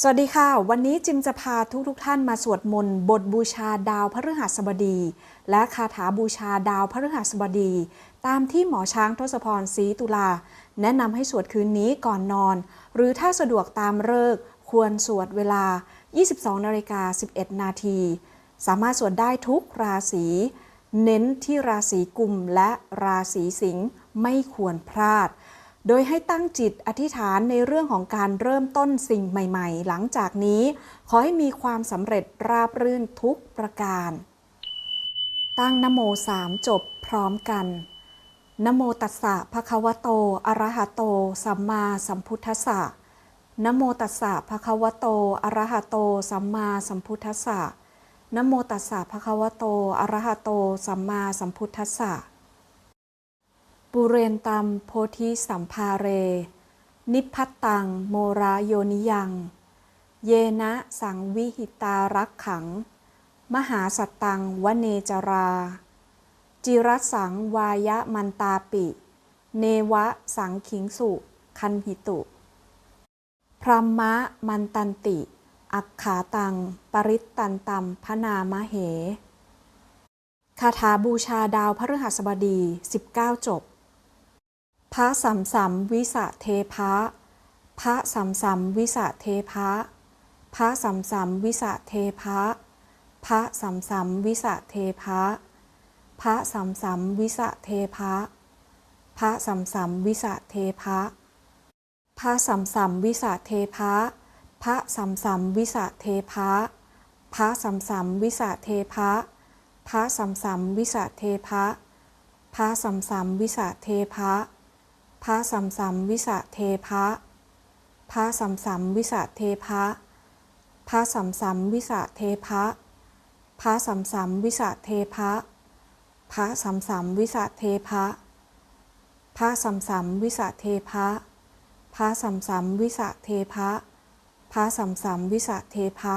สวัสดีค่ะ วันนี้จิมจะพาทุกทุกๆท่านมาสวดมนต์บทบูชาดาวพฤหัสบดี และคาถาบูชาดาวพฤหัสบดี ตามที่หมอช้างทศพรศรีตุลา แนะนำให้สวดคืนนี้ก่อนนอน หรือถ้าสะดวกตามเลิกษ์ควรสวดเวลา 22นาฬิกา11 นาที สามารถสวดได้ทุกราศี เน้นที่ราศีกุมและราศีสิงห์ไม่ควรพลาด โดยให้ตั้งจิตอธิษฐานในเรื่องของการเริ่มต้นสิ่งใหม่ๆ หลังจากนี้ ขอให้มีความสำเร็จราบรื่นทุกประการ ตั้งนโมสามจบพร้อมกันนโมตัสสะภะคะวะโต อะระหะโต สัมมาสัมพุทธัสสะนโมตัสสะภะคะวะโต อะระหะโต สัมมาสัมพุทธัสสะนโมตัสสะภะคะวะโต อะระหะโต สัมมาสัมพุทธัสสะ ปุเรนตัมโพธิสัมภาเร นิพพัตตังโมราโยนิยัง เยนะสังวิหิตารักขัง มหาสัตตังวเนจรา จิรสังวายะมันตาปิ เนวะสังขิงสุ คันหิตุ พรหมะมันตันติ อักขาตัง ปริตตันตัมพนามเหคาถาบูชาดาวพฤหัสบดี 19 จบ พระสัมสัมวิสะเทพะ พระสัมสัมวิสะเทพะ พระสัมสัมวิสะเทพะ พระสัมสัมวิสะเทพะ พระสัมสัมวิสะเทพะ พระสัมสัมวิสะเทพะ พระสัมสัมวิสะเทพะ พระสัมสัมวิสะเทพะ พระสัมสัมวิสะเทพะ พระสัมสัมวิสะเทพะ พระสัมสัมวิสะเทพะ พระสัมสัมวิสะเทพะ พระสัมสัมวิสะเทพะ พระสัมสัมวิสะเทพะ พระสัมสัมวิสะเทพะ พระสัมสัมวิสะเทพะ พระสัมสัมวิสะเทพะ พระสัมสัมวิสะเทพะ พระสัมสัมวิสะเทพะ